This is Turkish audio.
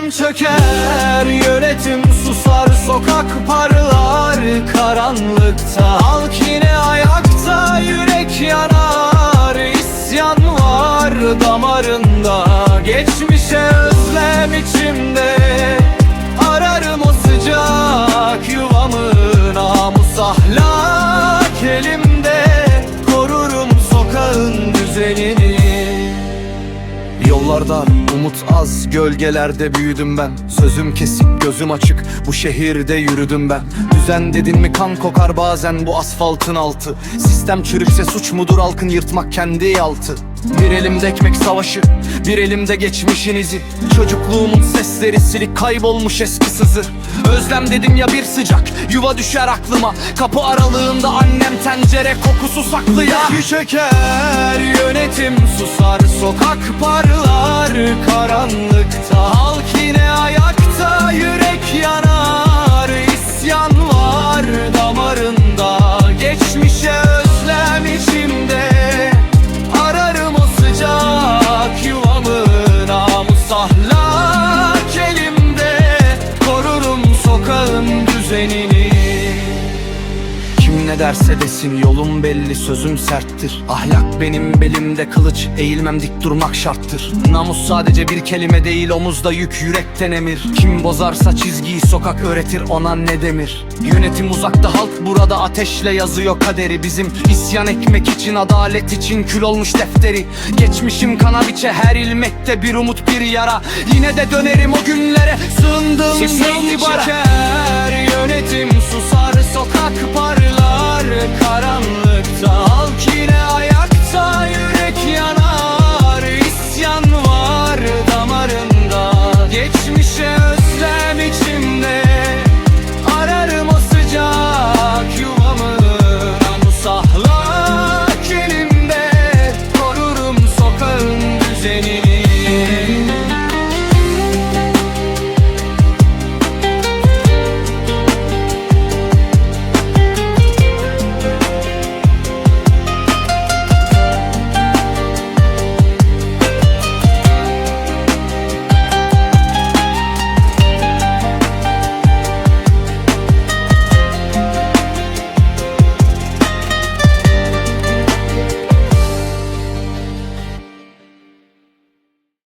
çöker Yönetim susar Sokak parlar karanlıkta. Halk yine ayakta Yürek yanar isyan var damarında. Geçmişe Yollarda umut az, gölgelerde büyüdüm ben. Sözüm kesik, gözüm açık, bu şehirde yürüdüm ben. Düzen dedin mi kan kokar bazen bu asfaltın altı. Sistem çürükse suç mudur halkın yırtmak kendi altı Bir elimde ekmek savaşı, bir elimde geçmişin izi. Çocukluğumun sesleri silik kaybolmuş eski sızı. Özlem dedim ya bir sıcak, yuva düşer aklıma. Kapı aralığında annem tencere kokusu saklı ya. Çeker, yönetim susar. Sokak parlar karanlıkta ne derse desin yolum belli sözüm serttir. Ahlak benim belimde kılıç eğilmem dik durmak şarttır. Namus sadece bir kelime değil omuzda yük yürekten emir. Kim bozarsa çizgiyi sokak öğretir ona ne demir? Yönetim uzakta halk burada ateşle yazıyor kaderi. Bizim isyan ekmek için adalet için kül olmuş defteri. Geçmişim kana biçe her ilmekte bir umut bir yara. Yine de dönerim o günlere sığındım neydi